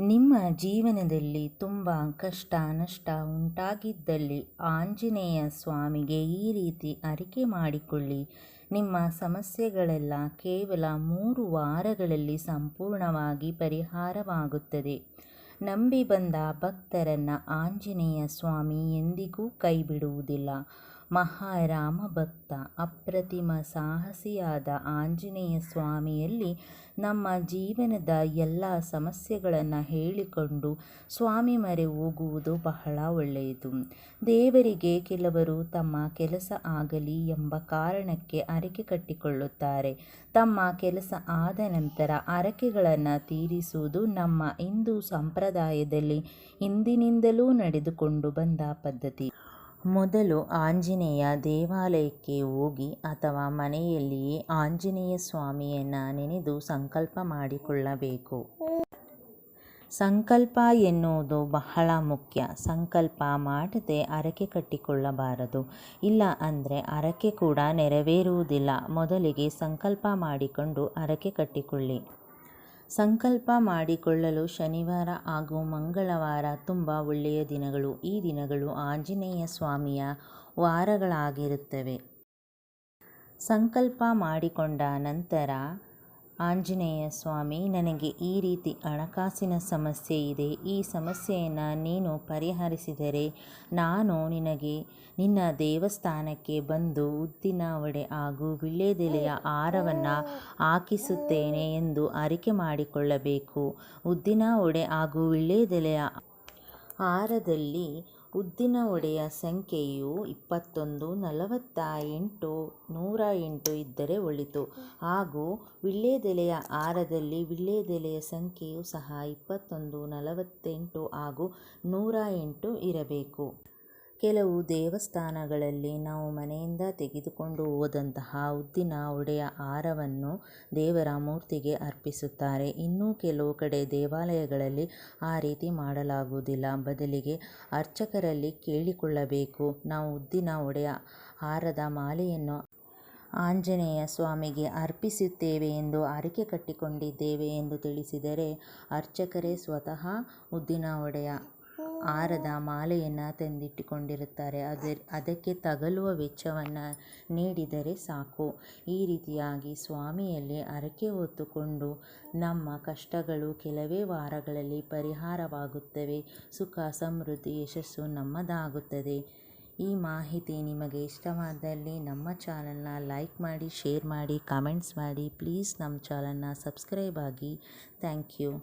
ನಿಮ್ಮ ಜೀವನದಲ್ಲಿ ತುಂಬ ಕಷ್ಟ, ನಷ್ಟ ಉಂಟಾಗಿದ್ದಲ್ಲಿ ಆಂಜನೇಯ ಸ್ವಾಮಿಗೆ ಈ ರೀತಿ ಅರಿಕೆ ಮಾಡಿಕೊಳ್ಳಿ. ನಿಮ್ಮ ಸಮಸ್ಯೆಗಳೆಲ್ಲ ಕೇವಲ ಮೂರು ವಾರಗಳಲ್ಲಿ ಸಂಪೂರ್ಣವಾಗಿ ಪರಿಹಾರವಾಗುತ್ತದೆ. ನಂಬಿ ಬಂದ ಭಕ್ತರನ್ನು ಆಂಜನೇಯ ಸ್ವಾಮಿ ಎಂದಿಗೂ ಕೈಬಿಡುವುದಿಲ್ಲ. ಮಹಾರಾಮ ಭಕ್ತ ಅಪ್ರತಿಮ ಸಾಹಸಿಯಾದ ಆಂಜನೇಯ ಸ್ವಾಮಿಯಲ್ಲಿ ನಮ್ಮ ಜೀವನದ ಎಲ್ಲ ಸಮಸ್ಯೆಗಳನ್ನು ಹೇಳಿಕೊಂಡು ಸ್ವಾಮಿ ಮರೆ ಹೋಗುವುದು ಬಹಳ ಒಳ್ಳೆಯದು. ದೇವರಿಗೆ ಕೆಲವರು ತಮ್ಮ ಕೆಲಸ ಆಗಲಿ ಎಂಬ ಕಾರಣಕ್ಕೆ ಅರಕೆ ಕಟ್ಟಿಕೊಳ್ಳುತ್ತಾರೆ. ತಮ್ಮ ಕೆಲಸ ಆದ ನಂತರ ಅರಕೆಗಳನ್ನು ತೀರಿಸುವುದು ನಮ್ಮ ಹಿಂದೂ ಸಂಪ್ರದಾಯದಲ್ಲಿ ಹಿಂದಿನಿಂದಲೂ ನಡೆದುಕೊಂಡು ಬಂದ ಪದ್ಧತಿ. ಮೊದಲು ಆಂಜನೇಯ ದೇವಾಲಯಕ್ಕೆ ಹೋಗಿ ಅಥವಾ ಮನೆಯಲ್ಲಿಯೇ ಆಂಜನೇಯ ಸ್ವಾಮಿಯನ್ನು ನೆನೆದು ಸಂಕಲ್ಪ ಮಾಡಿಕೊಳ್ಳಬೇಕು. ಸಂಕಲ್ಪ ಎನ್ನುವುದು ಬಹಳ ಮುಖ್ಯ. ಸಂಕಲ್ಪ ಮಾಡದೆ ಹರಕೆ ಕಟ್ಟಿಕೊಳ್ಳಬಾರದು. ಇಲ್ಲ ಅಂದರೆ ಹರಕೆ ಕೂಡ ನೆರವೇರುವುದಿಲ್ಲ. ಮೊದಲಿಗೆ ಸಂಕಲ್ಪ ಮಾಡಿಕೊಂಡು ಹರಕೆ ಕಟ್ಟಿಕೊಳ್ಳಿ. ಸಂಕಲ್ಪ ಮಾಡಿಕೊಳ್ಳಲು ಶನಿವಾರ ಹಾಗೂ ಮಂಗಳವಾರ ತುಂಬ ಒಳ್ಳೆಯ ದಿನಗಳು. ಈ ದಿನಗಳು ಆಂಜನೇಯ ಸ್ವಾಮಿಯ ವಾರಗಳಾಗಿರುತ್ತವೆ. ಸಂಕಲ್ಪ ಮಾಡಿಕೊಂಡ ನಂತರ ಆಂಜನೇಯ ಸ್ವಾಮಿ, ನನಗೆ ಈ ರೀತಿ ಹಣಕಾಸಿನ ಸಮಸ್ಯೆ ಇದೆ. ಈ ಸಮಸ್ಯೆಯನ್ನು ನೀನು ಪರಿಹರಿಸಿದರೆ ನಾನು ನಿನಗೆ, ನಿನ್ನ ದೇವಸ್ಥಾನಕ್ಕೆ ಬಂದು ಉದ್ದಿನ ವಡೆ ಹಾಗೂ ವೀಳ್ಯದೆಲೆಯ ಹಾರವನ್ನು ಹಾಕಿಸುತ್ತೇನೆ ಎಂದು ಅರಿಕೆ ಮಾಡಿಕೊಳ್ಳಬೇಕು. ಉದ್ದಿನ ವಡೆ ಹಾಗೂ ವೀಳ್ಯದೆಲೆಯ ಹಾರದಲ್ಲಿ ಉದ್ದಿನ ಒಡೆಯ ಸಂಖ್ಯೆಯು ಇಪ್ಪತ್ತೊಂದು ನಲವತ್ತ ಎಂಟು ನೂರ ಎಂಟು ಇದ್ದರೆ ಒಳಿತು. ಹಾಗೂ ವೀಳ್ಯದೆಲೆಯ ಆರದಲ್ಲಿ ವೀಳ್ಯದೆಲೆಯ ಸಂಖ್ಯೆಯು ಸಹ ಇಪ್ಪತ್ತೊಂದು, ನಲವತ್ತೆಂಟು ಹಾಗೂ ನೂರ ಎಂಟು ಇರಬೇಕು. ಕೆಲವು ದೇವಸ್ಥಾನಗಳಲ್ಲಿ ನಾವು ಮನೆಯಿಂದ ತೆಗೆದುಕೊಂಡು ಹೋದಂತಹ ಉದ್ದಿನ ಒಡೆಯ ಹಾರವನ್ನು ದೇವರ ಮೂರ್ತಿಗೆ ಅರ್ಪಿಸುತ್ತಾರೆ. ಇನ್ನೂ ಕೆಲವು ಕಡೆ ದೇವಾಲಯಗಳಲ್ಲಿ ಆ ರೀತಿ ಮಾಡಲಾಗುವುದಿಲ್ಲ. ಬದಲಿಗೆ ಅರ್ಚಕರಲ್ಲಿ ಕೇಳಿಕೊಳ್ಳಬೇಕು. ನಾವು ಉದ್ದಿನ ಒಡೆಯ ಹಾರದ ಮಾಲೆಯನ್ನು ಆಂಜನೇಯ ಸ್ವಾಮಿಗೆ ಅರ್ಪಿಸುತ್ತೇವೆ ಎಂದು ಹರಕೆ ಕಟ್ಟಿಕೊಂಡಿದ್ದೇವೆ ಎಂದು ತಿಳಿಸಿದರೆ ಅರ್ಚಕರೇ ಸ್ವತಃ ಉದ್ದಿನ ವಡೆಯ ಹಾರದ ಮಾಲೆಯನ್ನು ತಂದಿಟ್ಟುಕೊಂಡಿರುತ್ತಾರೆ. ಅದರ ಅದಕ್ಕೆ ತಗಲುವ ವೆಚ್ಚವನ್ನು ನೀಡಿದರೆ ಸಾಕು. ಈ ರೀತಿಯಾಗಿ ಸ್ವಾಮಿಯಲ್ಲಿ ಹರಕೆ ಹೊತ್ತುಕೊಂಡು ನಮ್ಮ ಕಷ್ಟಗಳು ಕೆಲವೇ ವಾರಗಳಲ್ಲಿ ಪರಿಹಾರವಾಗುತ್ತವೆ. ಸುಖ, ಸಮೃದ್ಧಿ, ಯಶಸ್ಸು ನಮ್ಮದಾಗುತ್ತದೆ. ಈ ಮಾಹಿತಿ ನಿಮಗೆ ಇಷ್ಟವಾದಲ್ಲಿ ನಮ್ಮ ಚಾನಲ್ನ ಲೈಕ್ ಮಾಡಿ, ಶೇರ್ ಮಾಡಿ, ಕಮೆಂಟ್ಸ್ ಮಾಡಿ. ಪ್ಲೀಸ್ ನಮ್ಮ ಚಾನಲ್ನ ಸಬ್ಸ್ಕ್ರೈಬ್ ಆಗಿ. Thank you.